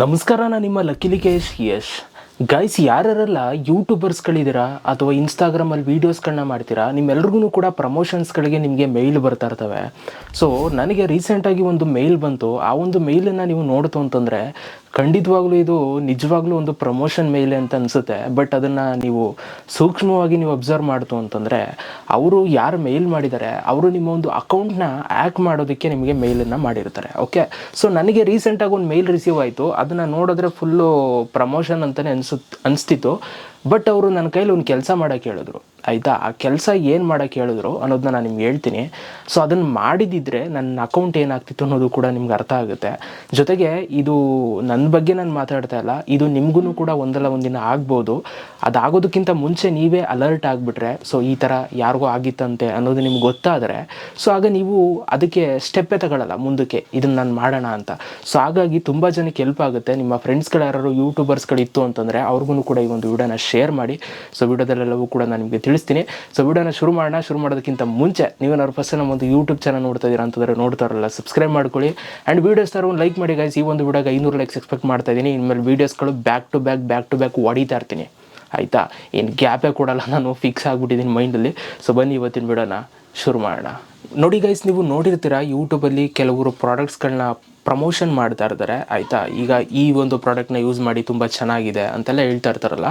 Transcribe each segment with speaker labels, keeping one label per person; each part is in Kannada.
Speaker 1: ನಮಸ್ಕಾರ ನಾನು ನಿಮ್ಮ ಲಕ್ಕಿಲಿ ಕೇಶ್ ಯಶ್. ಗೈಸ್ ಯಾರ್ಯಾರೆಲ್ಲ ಯೂಟ್ಯೂಬರ್ಸ್ಗಳಿದ್ದೀರಾ ಅಥವಾ ಇನ್ಸ್ಟಾಗ್ರಾಮಲ್ಲಿ ವೀಡಿಯೋಸ್ಗಳನ್ನ ಮಾಡ್ತೀರಾ, ನಿಮ್ಮೆಲ್ರಿಗೂ ಕೂಡ ಪ್ರಮೋಷನ್ಸ್ಗಳಿಗೆ ನಿಮಗೆ ಮೇಲ್ ಬರ್ತಾ ಇರ್ತವೆ. ಸೊ ನನಗೆ ರೀಸೆಂಟಾಗಿ ಒಂದು ಮೇಲ್ ಬಂತು. ಆ ಒಂದು ಮೇಲನ್ನು ನೀವು ನೋಡ್ತು ಅಂತಂದರೆ ಖಂಡಿತವಾಗ್ಲೂ ಇದು ನಿಜವಾಗ್ಲೂ ಒಂದು ಪ್ರಮೋಷನ್ ಮೇಲೆ ಅಂತ ಅನಿಸುತ್ತೆ. ಬಟ್ ಅದನ್ನು ನೀವು ಸೂಕ್ಷ್ಮವಾಗಿ ನೀವು ಅಬ್ಸರ್ವ್ ಮಾಡ್ತು ಅಂತಂದರೆ, ಅವರು ಯಾರು ಮೇಲ್ ಮಾಡಿದ್ದಾರೆ ಅವರು ನಿಮ್ಮ ಒಂದು ಅಕೌಂಟ್ನ ಆ್ಯಕ್ ಮಾಡೋದಕ್ಕೆ ನಿಮಗೆ ಮೇಲನ್ನು ಮಾಡಿರ್ತಾರೆ. ಓಕೆ ಸೊ ನನಗೆ ರೀಸೆಂಟಾಗಿ ಒಂದು ಮೇಲ್ ರಿಸೀವ್ ಆಯಿತು. ಅದನ್ನು ನೋಡಿದ್ರೆ ಫುಲ್ಲು ಪ್ರಮೋಷನ್ ಅಂತಲೇ ಅನಿಸುತ್ತೆ ಅನಿಸ್ತಿತ್ತು. ಬಟ್ ಅವರು ನನ್ನ ಕೈಲಿ ಒಂದು ಕೆಲಸ ಮಾಡೋಕ್ಕೆ ಹೇಳಿದ್ರು ಆಯಿತಾ? ಆ ಕೆಲಸ ಏನು ಮಾಡೋಕ್ಕೆ ಹೇಳಿದ್ರು ಅನ್ನೋದನ್ನ ನಾನು ನಿಮ್ಗೆ ಹೇಳ್ತೀನಿ. ಸೊ ಅದನ್ನು ಮಾಡಿದಿದ್ರೆ ನನ್ನ ಅಕೌಂಟ್ ಏನಾಗ್ತಿತ್ತು ಅನ್ನೋದು ಕೂಡ ನಿಮ್ಗೆ ಅರ್ಥ ಆಗುತ್ತೆ. ಜೊತೆಗೆ ಇದು ನನ್ನ ಬಗ್ಗೆ ನಾನು ಮಾತಾಡ್ತಾ ಇಲ್ಲ. ಇದು ನಿಮಗೂ ಕೂಡ ಒಂದಲ್ಲ ಒಂದಿನ ಆಗ್ಬೋದು. ಅದಾಗೋದಕ್ಕಿಂತ ಮುಂಚೆ ನೀವೇ ಅಲರ್ಟ್ ಆಗಿಬಿಟ್ರೆ ಸೊ ಈ ಥರ ಯಾರಿಗೂ ಆಗಿತ್ತಂತೆ ಅನ್ನೋದು ನಿಮ್ಗೆ ಗೊತ್ತಾದರೆ ಸೊ ಆಗ ನೀವು ಅದಕ್ಕೆ ಸ್ಟೆಪ್ಪೇ ತಗೊಳ್ಳಲ್ಲ, ಮುಂದಕ್ಕೆ ಇದನ್ನು ನಾನು ಮಾಡೋಣ ಅಂತ. ಸೊ ಹಾಗಾಗಿ ತುಂಬ ಜನಕ್ಕೆ ಹೆಲ್ಪ್ ಆಗುತ್ತೆ. ನಿಮ್ಮ ಫ್ರೆಂಡ್ಸ್ಗಳು ಯಾರು ಯೂಟ್ಯೂಬರ್ಸ್ಗಳು ಇತ್ತು ಅಂತಂದರೆ ಅವ್ರಿಗೂ ಕೂಡ ಈ ಒಂದು ವಿಡಿಯೋನ ಶೇರ್ ಮಾಡಿ. ಸೊ ವಿಡಿಯೋದಲ್ಲೆಲ್ಲವೂ ಕೂಡ ನಾನು ನಿಮಗೆ ತಿಳಿಸ್ತೀನಿ. ಸೊ ವಿಡಿಯೋನ ಶುರು ಮಾಡೋಣ. ಶುರು ಮಾಡೋದಕ್ಕಿಂತ ಮುಂಚೆ ನೀವೇನಾದ್ರು ಫಸ್ಟ್ ನಮ್ಮ ಒಂದು ಯೂಟ್ಯೂಬ್ ಚಾನಲ್ ನೋಡ್ತಾ ಇದ್ದೀರಾ ಅಂತಂದರೆ ನೋಡ್ತಾರಲ್ಲ ಸಬ್ಸ್ಕ್ರೈಬ್ ಮಾಡ್ಕೊಳ್ಳಿ. ಆ್ಯಂಡ್ ವೀಡಿಯೋಸ್ ಒಂದು ಲೈಕ್ ಮಾಡಿ ಗೈಸ್ ಈ ಒಂದು ವಿಡಿಯೋಗೆ ಐನೂರು ಲೈಕ್ಸ್ ಎಕ್ಸ್ಪೆಕ್ಟ್ ಮಾಡ್ತಾ ಇದ್ದೀನಿ. ಇನ್ಮೇಲೆ ವೀಡಿಯೋಸ್ಗಳು back to back back to back ಹೊಡಿತಾ ಇರ್ತೀನಿ. ಆಯಿತಾ? ಏನು ಗ್ಯಾಪೇ ಕೊಡಲ್ಲ ನಾನು ಫಿಕ್ಸ್ ಆಗಿಬಿಟ್ಟಿದ್ದೀನಿ ಮೈಂಡಲ್ಲಿ ಸೊ ಬನ್ನಿ ಇವತ್ತಿನ ವಿಡಿಯೋನ ಶುರು ಮಾಡೋಣ. ನೋಡಿ ಗೈಸ್ ನೀವು ನೋಡಿರ್ತೀರ ಯೂಟ್ಯೂಬಲ್ಲಿ ಕೆಲವರು ಪ್ರಾಡಕ್ಟ್ಸ್ಗಳನ್ನ ಪ್ರಮೋಷನ್ ಮಾಡ್ತಾ ಇರ್ತಾರೆ. ಆಯಿತಾ? ಈಗ ಈ ಒಂದು ಪ್ರಾಡಕ್ಟ್ನ ಯೂಸ್ ಮಾಡಿ ತುಂಬ ಚೆನ್ನಾಗಿದೆ ಅಂತೆಲ್ಲ ಹೇಳ್ತಾ ಇರ್ತಾರಲ್ಲ.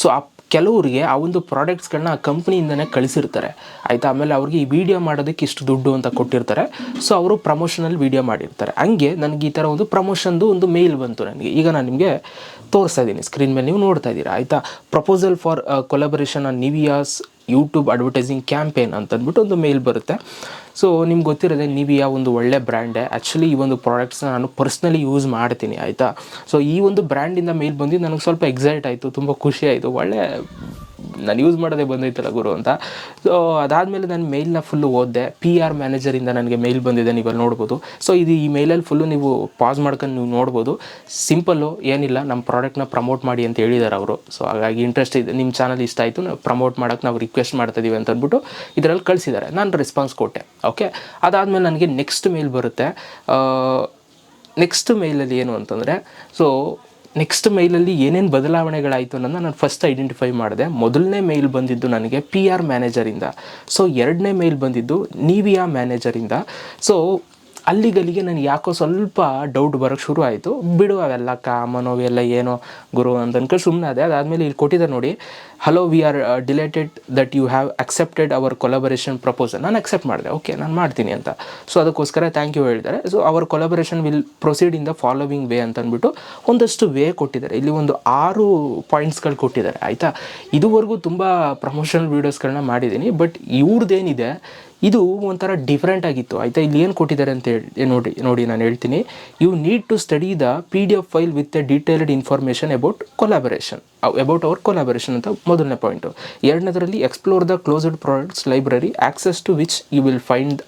Speaker 1: ಸೊ ಆ ಕೆಲವರಿಗೆ ಆ ಒಂದು ಪ್ರಾಡಕ್ಟ್ಸ್ಗಳನ್ನ ಆ ಕಂಪ್ನಿಯಿಂದನೇ ಕಳಿಸಿರ್ತಾರೆ. ಆಯಿತಾ? ಆಮೇಲೆ ಅವ್ರಿಗೆ ಈ ವಿಡಿಯೋ ಮಾಡೋದಕ್ಕೆ ಇಷ್ಟು ದುಡ್ಡು ಅಂತ ಕೊಟ್ಟಿರ್ತಾರೆ. ಸೊ ಅವರು ಪ್ರಮೋಷನಲ್ಲಿ ವಿಡಿಯೋ ಮಾಡಿರ್ತಾರೆ. ಹಂಗೆ ನನಗೆ ಈ ಥರ ಒಂದು ಪ್ರಮೋಷನ್ದು ಒಂದು ಮೇಲ್ ಬಂತು ನನಗೆ. ಈಗ ನಾನು ನಿಮಗೆ ತೋರಿಸ್ತಾ ಇದ್ದೀನಿ. ಸ್ಕ್ರೀನ್ ಮೇಲೆ ನೀವು ನೋಡ್ತಾ ಇದ್ದೀರಾ, ಆಯಿತಾ? Proposal for collaboration on Nivea's YouTube advertising campaign ಅಂತ ಅಂದ್ಬಿಟ್ಟು ಒಂದು ಮೇಲ್ ಬರುತ್ತೆ. ಸೊ ನಿಮ್ಗೆ ಗೊತ್ತಿರೋದೆ ಯಾವ ಒಂದು ಒಳ್ಳೆ ಬ್ರ್ಯಾಂಡೇ ಆ್ಯಕ್ಚುಲಿ ಈ ಒಂದು ಪ್ರಾಡಕ್ಟ್ಸ್ನ ನಾನು ಪರ್ಸ್ನಲಿ ಯೂಸ್ ಮಾಡ್ತೀನಿ, ಆಯಿತಾ? ಸೊ ಈ ಒಂದು ಬ್ರ್ಯಾಂಡಿಂದ ಮೇಲ್ ಬಂದು ನನಗೆ ಸ್ವಲ್ಪ ಎಕ್ಸೈಟ್ ಆಯಿತು, ತುಂಬ ಖುಷಿ ಆಯಿತು. ಒಳ್ಳೆ ನಾನು ಯೂಸ್ ಮಾಡೋದೇ ಬಂದೈತಲ್ಲ ಗುರು ಅಂತ. ಸೊ ಅದಾದಮೇಲೆ ನಾನು ಮೇಲ್ನ ಫುಲ್ಲು ಓದಿದೆ. ಪಿ ಆರ್ ಮ್ಯಾನೇಜರಿಂದ ನನಗೆ ಮೇಲ್ ಬಂದಿದೆ ನೀವಲ್ಲಿ ನೋಡ್ಬೋದು. ಸೊ ಇದು ಈ ಮೇಲಲ್ಲಿ ಫುಲ್ಲು ನೀವು ಪಾಸ್ ಮಾಡ್ಕೊಂಡು ನೀವು ನೋಡ್ಬೋದು. ಸಿಂಪಲ್ಲು ಏನಿಲ್ಲ ನಮ್ಮ ಪ್ರಾಡಕ್ಟ್ನ ಪ್ರಮೋಟ್ ಮಾಡಿ ಅಂತ ಹೇಳಿದ್ದಾರೆ ಅವರು. ಸೊ ಹಾಗಾಗಿ ಇಂಟ್ರೆಸ್ಟ್ ಇದೆ. ನಿಮ್ಮ ಚಾನಲ್ ಇಷ್ಟ ಆಯಿತು, ನಾವು ಪ್ರಮೋಟ್ ಮಾಡೋಕ್ಕೆ ನಾವು ರಿಕ್ವೆಸ್ಟ್ ಮಾಡ್ತಾ ಇದೀವಿ ಅಂತ ಅಂದ್ಬಿಟ್ಟು ಇದರಲ್ಲಿ ಕಳಿಸಿದ್ದಾರೆ ನಾನು ರೆಸ್ಪಾನ್ಸ್ ಕೊಟ್ಟೆ. ಓಕೆ ಅದಾದಮೇಲೆ ನನಗೆ ನೆಕ್ಸ್ಟ್ ಮೇಲ್ ಬರುತ್ತೆ. ನೆಕ್ಸ್ಟ್ ಮೇಲಲ್ಲಿ ಏನು ಅಂತಂದರೆ ಸೊ ನೆಕ್ಸ್ಟ್ ಮೇಲಲ್ಲಿ ಏನೇನು ಬದಲಾವಣೆಗಳಾಯಿತು ಅನ್ನೋದನ್ನ ನಾನು ಫಸ್ಟ್ ಐಡೆಂಟಿಫೈ ಮಾಡಿದೆ. ಮೊದಲನೇ ಮೇಲ್ ಬಂದಿದ್ದು ನನಗೆ ಪಿ ಆರ್ ಮ್ಯಾನೇಜರಿಂದ ಸೊ ಎರಡನೇ ಮೇಲ್ ಬಂದಿದ್ದು ನೀವಿಯಾ ಮ್ಯಾನೇಜರಿಂದ ಸೊ ಅಲ್ಲಿಗಲ್ಲಿಗೆ ನನಗೆ ಯಾಕೋ ಸ್ವಲ್ಪ ಡೌಟ್ ಬರೋಕ್ಕೆ ಶುರು ಆಯಿತು. ಬಿಡು ಅವೆಲ್ಲ ಕಾಮನೋ ಅವೆಲ್ಲ ಏನೋ ಗುರು ಅಂತ ಅನ್ಕೊಂಡು ಸುಮ್ಮನೆ ಅದೇ ಅದಾದಮೇಲೆ ಇಲ್ಲಿ ಕೊಟ್ಟಿದ್ದಾರೆ ನೋಡಿ hello we are delighted that you have accepted our collaboration proposal ನಾನು ಅಕ್ಸೆಪ್ಟ್ ಮಾಡಿದೆ. ಓಕೆ ನಾನು ಮಾಡ್ತೀನಿ ಅಂತ. ಸೊ ಅದಕ್ಕೋಸ್ಕರ ಥ್ಯಾಂಕ್ ಯು ಹೇಳಿದ್ದಾರೆ. So our collaboration will proceed in the following way ಅಂತ ಅಂದ್ಬಿಟ್ಟು ಒಂದಷ್ಟು ವೇ ಕೊಟ್ಟಿದ್ದಾರೆ. ಇಲ್ಲಿ ಒಂದು ಆರು ಪಾಯಿಂಟ್ಸ್ಗಳು ಕೊಟ್ಟಿದ್ದಾರೆ. ಆಯಿತಾ? ಇದುವರೆಗೂ ತುಂಬ ಪ್ರಮೋಷನಲ್ ವೀಡಿಯೋಸ್ಗಳನ್ನ ಮಾಡಿದ್ದೀನಿ. ಬಟ್ ಇವ್ರದ್ದೇನಿದೆ ಇದು ಒಂಥರ ಡಿಫ್ರೆಂಟ್ ಆಗಿತ್ತು. ಆಯಿತಾ? ಇಲ್ಲಿ ಏನು ಕೊಟ್ಟಿದ್ದಾರೆ ಅಂತ ಹೇಳಿ ನೋಡಿ ನೋಡಿ ನಾನು ಹೇಳ್ತೀನಿ. You need to study the P D F file with a detailed information about collaboration about our collaboration ಅಂತ ಮೊದಲನೇ point ಎರಡನೇದರಲ್ಲಿ explore the closed products library access to which you will find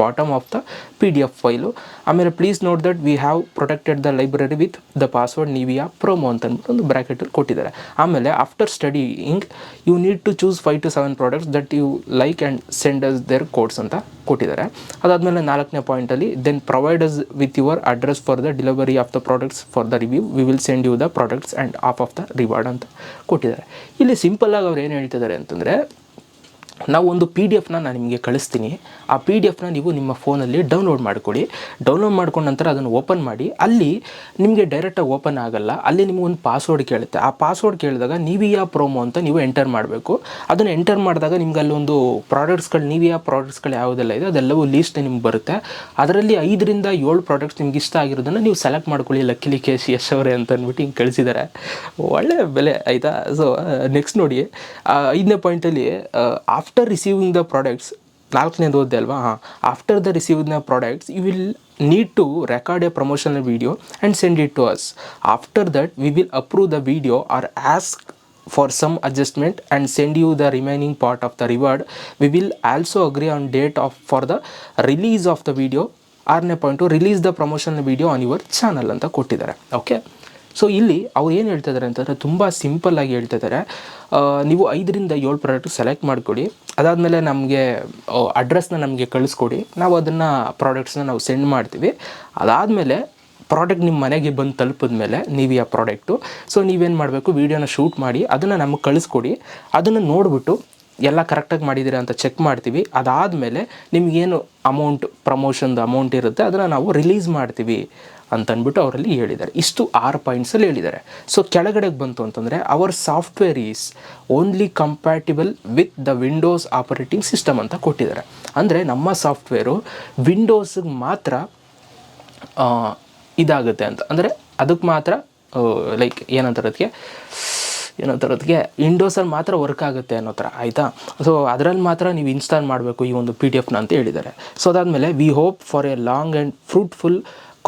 Speaker 1: bottom of the P D F file ಆಮೇಲೆ please note that we have protected the library with the password Nivea promo ಅಂತ ಅಂದ್ಬಿಟ್ಟು ಒಂದು ಬ್ರ್ಯಾಕೆಟಲ್ಲಿ ಕೊಟ್ಟಿದ್ದಾರೆ. ಆಮೇಲೆ after studying you need to choose five to seven products that you like and send us their codes ಅಂತ ಕೊಟ್ಟಿದ್ದಾರೆ. ಅದಾದಮೇಲೆ ನಾಲ್ಕನೇ ಪಾಯಿಂಟಲ್ಲಿ then provide us with your address for the delivery of the products for the review we will send you the products and of of the reward ಅಂತ ಕೊಟ್ಟಿದ್ದಾರೆ. ಇಲ್ಲಿ ಸಿಂಪಲ್ಲಾಗಿ ಅವ್ರು ಏನು ಹೇಳ್ತಿದ್ದಾರೆ ಅಂತಂದರೆ ನಾವು ಒಂದು ಪಿ ಡಿ ಎಫ್ನ ನಾನು ನಿಮಗೆ ಕಳಿಸ್ತೀನಿ. ಆ ಪಿ ಡಿ ಎಫ್ನ ನೀವು ನಿಮ್ಮ ಫೋನಲ್ಲಿ ಡೌನ್ಲೋಡ್ ಮಾಡ್ಕೊಳ್ಳಿ. ಡೌನ್ಲೋಡ್ ಮಾಡ್ಕೊಂಡ ನಂತರ ಅದನ್ನು ಓಪನ್ ಮಾಡಿ. ಅಲ್ಲಿ ನಿಮಗೆ ಡೈರೆಕ್ಟಾಗಿ ಓಪನ್ ಆಗಲ್ಲ. ಅಲ್ಲಿ ನಿಮಗೆ ಒಂದು ಪಾಸ್ವರ್ಡ್ ಕೇಳುತ್ತೆ. ಆ ಪಾಸ್ವರ್ಡ್ ಕೇಳಿದಾಗ ನೀವಿಯಾ ಪ್ರೋಮೋ ಅಂತ ನೀವು ಎಂಟರ್ ಮಾಡಬೇಕು. ಅದನ್ನು ಎಂಟರ್ ಮಾಡಿದಾಗ ನಿಮ್ಗೆ ಅಲ್ಲೊಂದು ಪ್ರಾಡಕ್ಟ್ಸ್ಗಳು ನೀವಿಯಾ ಪ್ರಾಡಕ್ಟ್ಸ್ಗಳು ಯಾವುದೆಲ್ಲ ಇದೆ ಅದೆಲ್ಲವೂ ಲೀಸ್ಟ್ ನಿಮ್ಗೆ ಬರುತ್ತೆ. ಅದರಲ್ಲಿ ಐದರಿಂದ ಏಳು ಪ್ರಾಡಕ್ಟ್ಸ್ ನಿಮ್ಗೆ ಇಷ್ಟ ಆಗಿರೋದನ್ನು ನೀವು ಸೆಲೆಕ್ಟ್ ಮಾಡ್ಕೊಳ್ಳಿ. ಲಕ್ಕಿಲಿ ಕೆ ಸಿ ಎಸ್ ಅವರೇ ಅಂತ ಅಂದ್ಬಿಟ್ಟು ಹಿಂಗೆ ಕಳಿಸಿದ್ದಾರೆ. ಒಳ್ಳೆ ಬೆಲೆ, ಆಯಿತಾ? ಸೊ ನೆಕ್ಸ್ಟ್ ನೋಡಿ. ಐದನೇ ಪಾಯಿಂಟಲ್ಲಿ ಆಫ್ಟರ್ ರಿಸೀವಿಂಗ್ ದ ಪ್ರಾಡಕ್ಟ್ಸ್ ನಾಲ್ಕನೇದು ಓದ್ದೆ ಅಲ್ವಾ? ಹಾಂ. After the receiving the products you will need to record a promotional video and send it to us after that we will approve the video or ask for some adjustment and send you the remaining part of the reward we will also agree on date of for the release of the video ಆರನೇ point release the promotion video on your channel ಅಂತ ಕೊಟ್ಟಿದ್ದಾರೆ. ಓಕೆ ಸೊ ಇಲ್ಲಿ ಅವ್ರು ಏನು ಹೇಳ್ತಾ ಇದ್ದಾರೆ ಅಂತಂದರೆ ತುಂಬ ಸಿಂಪಲ್ಲಾಗಿ ಹೇಳ್ತಾ ಇದ್ದಾರೆ ನೀವು ಐದರಿಂದ ಏಳು ಪ್ರಾಡಕ್ಟ್ ಸೆಲೆಕ್ಟ್ ಮಾಡಿಕೊಡಿ. ಅದಾದಮೇಲೆ ನಮಗೆ ಅಡ್ರೆಸ್ನ ನಮಗೆ ಕಳಿಸ್ಕೊಡಿ. ನಾವು ಅದನ್ನು ಪ್ರಾಡಕ್ಟ್ಸ್ನ ನಾವು ಸೆಂಡ್ ಮಾಡ್ತೀವಿ. ಅದಾದಮೇಲೆ ಪ್ರಾಡಕ್ಟ್ ನಿಮ್ಮ ಮನೆಗೆ ಬಂದು ತಲುಪಿದ ಮೇಲೆ ನೀವು ಆ ಪ್ರಾಡಕ್ಟು ಸೊ ನೀವೇನು ಮಾಡಬೇಕು? ವೀಡಿಯೋನ ಶೂಟ್ ಮಾಡಿ, ಅದನ್ನು ನಮಗೆ ಕಳಿಸ್ಕೊಡಿ. ಅದನ್ನು ನೋಡಿಬಿಟ್ಟು ಎಲ್ಲ ಕರೆಕ್ಟಾಗಿ ಮಾಡಿದ್ದೀರಾ ಅಂತ ಚೆಕ್ ಮಾಡ್ತೀವಿ. ಅದಾದಮೇಲೆ ನಿಮಗೇನು ಅಮೌಂಟ್ ಪ್ರಮೋಷನ್ದ ಅಮೌಂಟ್ ಇರುತ್ತೆ, ಅದನ್ನು ನಾವು ರಿಲೀಸ್ ಮಾಡ್ತೀವಿ ಅಂತಂದ್ಬಿಟ್ಟು ಅವರಲ್ಲಿ ಹೇಳಿದ್ದಾರೆ. ಇಷ್ಟು ಆರು ಪಾಯಿಂಟ್ಸಲ್ಲಿ ಹೇಳಿದ್ದಾರೆ. ಸೊ ಕೆಳಗಡೆಗೆ ಬಂತು ಅಂತಂದರೆ our software is only compatible with the Windows operating system ಅಂತ ಕೊಟ್ಟಿದ್ದಾರೆ. ಅಂದರೆ ನಮ್ಮ ಸಾಫ್ಟ್ವೇರು ವಿಂಡೋಸ್ಗೆ ಮಾತ್ರ ಇದಾಗುತ್ತೆ ಅಂತ. ಅಂದರೆ ಅದಕ್ಕೆ ಮಾತ್ರ ಲೈಕ್ ಏನಂತಾರೆ ಅದಕ್ಕೆ ಏನಂತಾರೆ ಅದಕ್ಕೆ ವಿಂಡೋಸಲ್ಲಿ ಮಾತ್ರ ವರ್ಕ್ ಆಗುತ್ತೆ ಅನ್ನೋ ಥರ, ಆಯಿತಾ? ಸೊ ಅದರಲ್ಲಿ ಮಾತ್ರ ನೀವು ಇನ್ಸ್ಟಾಲ್ ಮಾಡಬೇಕು ಈ ಒಂದು ಪಿ ಡಿ ಎಫ್ನ ಅಂತ ಹೇಳಿದ್ದಾರೆ. ಸೊ ಅದಾದಮೇಲೆ we hope for a long and fruitful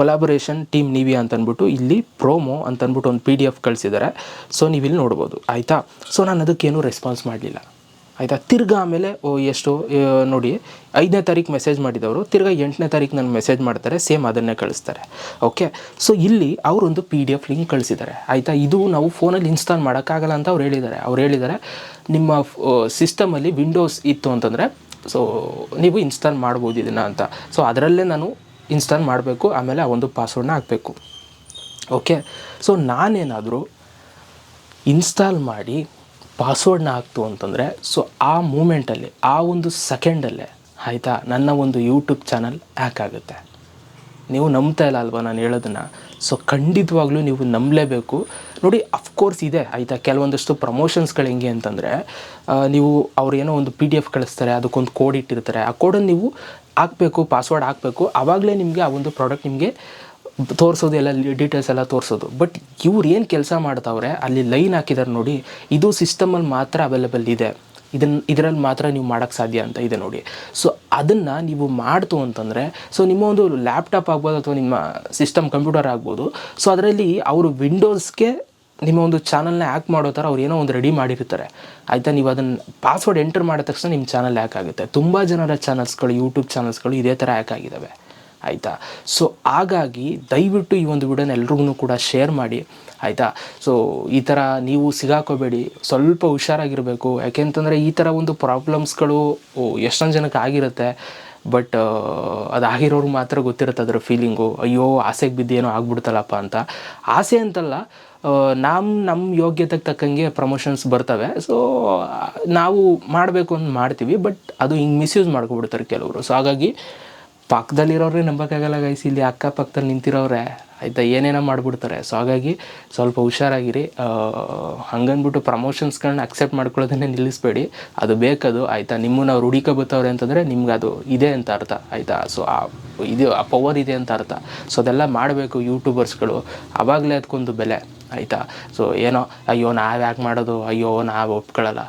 Speaker 1: collaboration team Nivea ಅಂತ ಅಂದ್ಬಿಟ್ಟು ಇಲ್ಲಿ ಪ್ರೋಮೋ ಅಂತಂದ್ಬಿಟ್ಟು ಒಂದು ಪಿ ಡಿ ಎಫ್ ಕಳಿಸಿದ್ದಾರೆ. ಸೊ ನೀವು ಇಲ್ಲಿ ನೋಡ್ಬೋದು, ಆಯಿತಾ? ಸೊ ನಾನು ಅದಕ್ಕೇನು ರೆಸ್ಪಾನ್ಸ್ ಮಾಡಲಿಲ್ಲ. ಆಯಿತಾ? ತಿರ್ಗಿ ಆಮೇಲೆ, ಓ, ಎಷ್ಟು ನೋಡಿ, ಐದನೇ ತಾರೀಕು ಮೆಸೇಜ್ ಮಾಡಿದವರು, ತಿರ್ಗಾ ಎಂಟನೇ ತಾರೀಕು ನನಗೆ ಮೆಸೇಜ್ ಮಾಡ್ತಾರೆ ಸೇಮ್ ಅದನ್ನೇ ಕಳಿಸ್ತಾರೆ. ಓಕೆ ಸೊ ಇಲ್ಲಿ ಅವರೊಂದು ಪಿ ಡಿ ಎಫ್ ಲಿಂಕ್ ಕಳಿಸಿದ್ದಾರೆ. ಆಯಿತಾ? ಇದು ನಾವು ಫೋನಲ್ಲಿ ಇನ್ಸ್ಟಾಲ್ ಮಾಡೋಕ್ಕಾಗಲ್ಲ ಅಂತ ಅವ್ರು ಹೇಳಿದ್ದಾರೆ. ಅವ್ರು ಹೇಳಿದ್ದಾರೆ, ನಿಮ್ಮ ಸಿಸ್ಟಮಲ್ಲಿ ವಿಂಡೋಸ್ ಇತ್ತು ಅಂತಂದರೆ ಸೊ ನೀವು ಇನ್ಸ್ಟಾಲ್ ಮಾಡ್ಬೋದು ಇದನ್ನು ಅಂತ. ಸೊ ಅದರಲ್ಲೇ ನಾನು ಇನ್ಸ್ಟಾಲ್ ಮಾಡಬೇಕು, ಆಮೇಲೆ ಆ ಒಂದು ಪಾಸ್ವರ್ಡ್ನ ಹಾಕಬೇಕು. ಓಕೆ ಸೊ ನಾನೇನಾದರೂ ಇನ್ಸ್ಟಾಲ್ ಮಾಡಿ ಪಾಸ್ವರ್ಡ್ನ ಹಾಕ್ತು ಅಂತಂದರೆ ಸೊ ಆ ಮೂಮೆಂಟಲ್ಲಿ ಆ ಒಂದು ಸೆಕೆಂಡಲ್ಲೇ ಆಯಿತಾ, ನನ್ನ ಒಂದು ಯೂಟ್ಯೂಬ್ ಚಾನಲ್ ಹ್ಯಾಕ್ ಆಗುತ್ತೆ. ನೀವು ನಂಬ್ತಾ ಇಲ್ಲ ಅಲ್ವಾ ನಾನು ಹೇಳೋದನ್ನು? ಸೊ ಖಂಡಿತವಾಗ್ಲೂ ನೀವು ನಂಬಲೇಬೇಕು. ನೋಡಿ ಅಫ್ಕೋರ್ಸ್ ಇದೆ, ಆಯಿತಾ, ಕೆಲವೊಂದಷ್ಟು ಪ್ರಮೋಷನ್ಸ್ಗಳು ಹೆಂಗೆ ಅಂತಂದರೆ ನೀವು ಅವ್ರು ಏನೋ ಒಂದು ಪಿ ಡಿ ಎಫ್ ಕಳಿಸ್ತಾರೆ, ಅದಕ್ಕೊಂದು ಕೋಡ್ ಇಟ್ಟಿರ್ತಾರೆ, ಆ ಕೋಡನ್ನು ನೀವು ಹಾಕಬೇಕು ಪಾಸ್ವರ್ಡ್ ಹಾಕಬೇಕು ಆವಾಗಲೇ ನಿಮಗೆ ಆ ಒಂದು ಪ್ರಾಡಕ್ಟ್ ನಿಮಗೆ ತೋರಿಸೋದು ಎಲ್ಲ ಡೀಟೇಲ್ಸ್ ಎಲ್ಲ ತೋರಿಸೋದು. ಬಟ್ ಇವ್ರು ಏನು ಕೆಲಸ ಮಾಡ್ತಾವ್ರೆ, ಅಲ್ಲಿ ಲೈನ್ ಹಾಕಿದ್ದಾರೆ ನೋಡಿ, ಇದು ಸಿಸ್ಟಮಲ್ಲಿ ಮಾತ್ರ ಅವೈಲೇಬಲ್ ಇದೆ. ಇದನ್ನು ಇದರಲ್ಲಿ ಮಾತ್ರ ನೀವು ಮಾಡೋಕ್ಕೆ ಸಾಧ್ಯ ಅಂತ ಇದೆ ನೋಡಿ. ಸೊ ಅದನ್ನು ನೀವು ಮಾಡ್ತು ಅಂತಂದರೆ ಸೊ ನಿಮ್ಮ ಒಂದು ಲ್ಯಾಪ್ಟಾಪ್ ಆಗ್ಬೋದು ಅಥವಾ ನಿಮ್ಮ ಸಿಸ್ಟಮ್ ಕಂಪ್ಯೂಟರ್ ಆಗ್ಬೋದು. ಸೊ ಅದರಲ್ಲಿ ಅವರು ವಿಂಡೋಸ್ಗೆ ನಿಮ್ಮ ಒಂದು ಚಾನಲ್ನ ಹ್ಯಾಕ್ ಮಾಡೋ ಥರ ಅವ್ರು ಏನೋ ಒಂದು ರೆಡಿ ಮಾಡಿರ್ತಾರೆ. ಆಯಿತಾ? ನೀವು ಅದನ್ನು ಪಾಸ್ವರ್ಡ್ ಎಂಟರ್ ಮಾಡಿದ ತಕ್ಷಣ ನಿಮ್ಮ ಚಾನಲ್ ಹ್ಯಾಕ್ ಆಗುತ್ತೆ. ತುಂಬ ಜನರ ಚಾನಲ್ಸ್ಗಳು ಯೂಟ್ಯೂಬ್ ಚಾನಲ್ಸ್ಗಳು ಇದೇ ಥರ ಹ್ಯಾಕ್ ಆಗಿದ್ದಾವೆ ಆಯಿತಾ? ಸೊ ಹಾಗಾಗಿ ದಯವಿಟ್ಟು ಈ ಒಂದು ವಿಡಿಯೋನ ಎಲ್ರಿಗೂ ಕೂಡ ಶೇರ್ ಮಾಡಿ, ಆಯಿತಾ? ಸೊ ಈ ಥರ ನೀವು ಸಿಗಾಕೋಬೇಡಿ. ಸ್ವಲ್ಪ ಹುಷಾರಾಗಿರಬೇಕು. ಯಾಕೆಂತಂದರೆ ಈ ಥರ ಒಂದು ಪ್ರಾಬ್ಲಮ್ಸ್ಗಳು ಎಷ್ಟೊಂದು ಜನಕ್ಕೆ ಆಗಿರುತ್ತೆ. ಬಟ್ ಅದಾಗಿರೋರು ಮಾತ್ರ ಗೊತ್ತಿರುತ್ತೆ ಅದರ ಫೀಲಿಂಗು ಅಯ್ಯೋ, ಆಸೆಗೆ ಬಿದ್ದೇನೋ ಆಗ್ಬಿಡ್ತಲ್ಲಪ್ಪ ಅಂತ. ಆಸೆ ಅಂತಲ್ಲ ನಮ್ಮ ನಮ್ಮ ಯೋಗ್ಯತೆಗೆ ತಕ್ಕಂಗೆ ಪ್ರಮೋಷನ್ಸ್ ಬರ್ತವೆ. ಸೊ ನಾವು ಮಾಡಬೇಕು ಅಂತ ಮಾಡ್ತೀವಿ. ಬಟ್ ಅದು ಹಿಂಗೆ ಮಿಸ್ಯೂಸ್ ಮಾಡ್ಕೊಬಿಡ್ತಾರೆ ಕೆಲವರು. ಸೊ ಹಾಗಾಗಿ ಪಕ್ಕದಲ್ಲಿರೋರೇ ನಂಬೋಕ್ಕಾಗಲ್ಲ ಗೈಸ್ ಇಲ್ಲಿ ಅಕ್ಕಪಕ್ಕದಲ್ಲಿ ನಿಂತಿರೋರೆ. ಆಯಿತಾ, ಏನೇನೋ ಮಾಡಿಬಿಡ್ತಾರೆ. ಸೊ ಹಾಗಾಗಿ ಸ್ವಲ್ಪ ಹುಷಾರಾಗಿರಿ. ಹಂಗನ್ಬಿಟ್ಟು ಪ್ರಮೋಷನ್ಸ್ಗಳನ್ನ ಅಕ್ಸೆಪ್ಟ್ ಮಾಡ್ಕೊಳ್ಳೋದನ್ನೇ ನಿಲ್ಲಿಸ್ಬೇಡಿ. ಅದು ಬೇಕದು. ಆಯಿತಾ, ನಿಮ್ಮನ್ನು ಅವ್ರು ಹುಡುಕ ಅಂತಂದರೆ ನಿಮ್ಗೆ ಅದು ಇದೆ ಅಂತ ಅರ್ಥ. ಆಯಿತಾ ಸೊ ಆ, ಇದು, ಆ ಪವರ್ ಇದೆ ಅಂತ ಅರ್ಥ. ಸೊ ಅದೆಲ್ಲ ಮಾಡಬೇಕು ಯೂಟ್ಯೂಬರ್ಸ್ಗಳು ಆವಾಗಲೇ ಅದಕ್ಕೊಂದು ಬೆಲೆ. ಆಯಿತಾ ಸೊ ಏನೋ, ಅಯ್ಯೋ ನಾವು ಯಾಕೆ ಮಾಡೋದು? ಅಯ್ಯೋ, ನಾವು ಒಪ್ಕೊಳ್ಳಲ್ಲ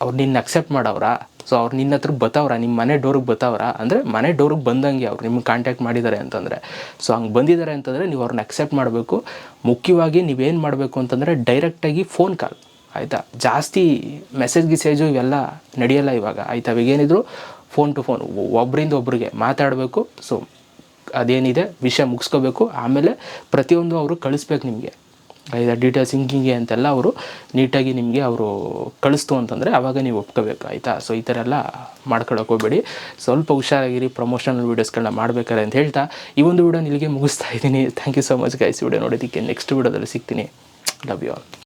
Speaker 1: ಅವ್ರು ನಿನ್ನ ಅಕ್ಸೆಪ್ಟ್ ಮಾಡವ್ರ? ಸೊ ಅವ್ರು ನಿನ್ನ ಹತ್ರ ಬತ್ತವ್ರ ನಿಮ್ಮ ಮನೆ ಡೋರ್ಗೆ ಬತ್ತವ್ರ, ಅಂದರೆ ಮನೆ ಡೋರ್ಗೆ ಬಂದಂಗೆ ಅವ್ರು ನಿಮ್ಗೆ ಕಾಂಟ್ಯಾಕ್ಟ್ ಮಾಡಿದ್ದಾರೆ ಅಂತಂದರೆ. ಸೊ ಹಂಗೆ ಬಂದಿದ್ದಾರೆ ಅಂತಂದರೆ ನೀವು ಅವ್ರನ್ನ ಅಕ್ಸೆಪ್ಟ್ ಮಾಡಬೇಕು. ಮುಖ್ಯವಾಗಿ ನೀವೇನು ಮಾಡಬೇಕು ಅಂತಂದರೆ ಡೈರೆಕ್ಟಾಗಿ ಫೋನ್ ಕಾಲ್ ಆಯಿತಾ? ಜಾಸ್ತಿ ಮೆಸೇಜ್ ಗಿಸೇಜು ಇವೆಲ್ಲ ನಡೆಯಲ್ಲ ಇವಾಗ. ಆಯಿತಾ? ಅವಾಗ ಏನಿದ್ರು ಫೋನ್ ಟು ಫೋನ್ ಒಬ್ಬರಿಂದ ಒಬ್ರಿಗೆ ಮಾತಾಡಬೇಕು. ಸೊ ಅದೇನಿದೆ? ವಿಷಯ ಮುಗಿಸ್ಕೋಬೇಕು. ಆಮೇಲೆ ಪ್ರತಿಯೊಂದು ಅವರು ಕಳಿಸ್ಬೇಕು ನಿಮಗೆ. ಆಯ್ತಾ ಡೀಟೇಲ್ಸ್ ಹಿಂಗೆ ಅಂತೆಲ್ಲ ಅವರು ನೀಟಾಗಿ ನಿಮಗೆ ಅವರು ಕಳಿಸ್ತು ಅಂತಂದರೆ ಆವಾಗ ನೀವು ಒಪ್ಕೋಬೇಕು, ಆಯಿತಾ? ಸೊ ಈ ಥರ ಎಲ್ಲ ಮಾಡ್ಕೊಳಕ್ಕೆ ಹೋಗಬೇಡಿ. ಸ್ವಲ್ಪ ಹುಷಾರಾಗಿರಿ ಪ್ರಮೋಷನಲ್ ವೀಡಿಯೋಸ್ಗಳನ್ನ ಮಾಡಬೇಕಾರೆ ಅಂತ ಹೇಳ್ತಾ ಈ ಒಂದು ವೀಡಿಯೋ ಇಲ್ಲಿಗೆ ಮುಗಿಸ್ತಾ ಇದ್ದೀನಿ. Thank you so much guys video ನೋಡೋದಕ್ಕೆ ನೆಕ್ಸ್ಟ್ ವೀಡಿಯೋದಲ್ಲಿ ಸಿಗ್ತೀನಿ. Love you all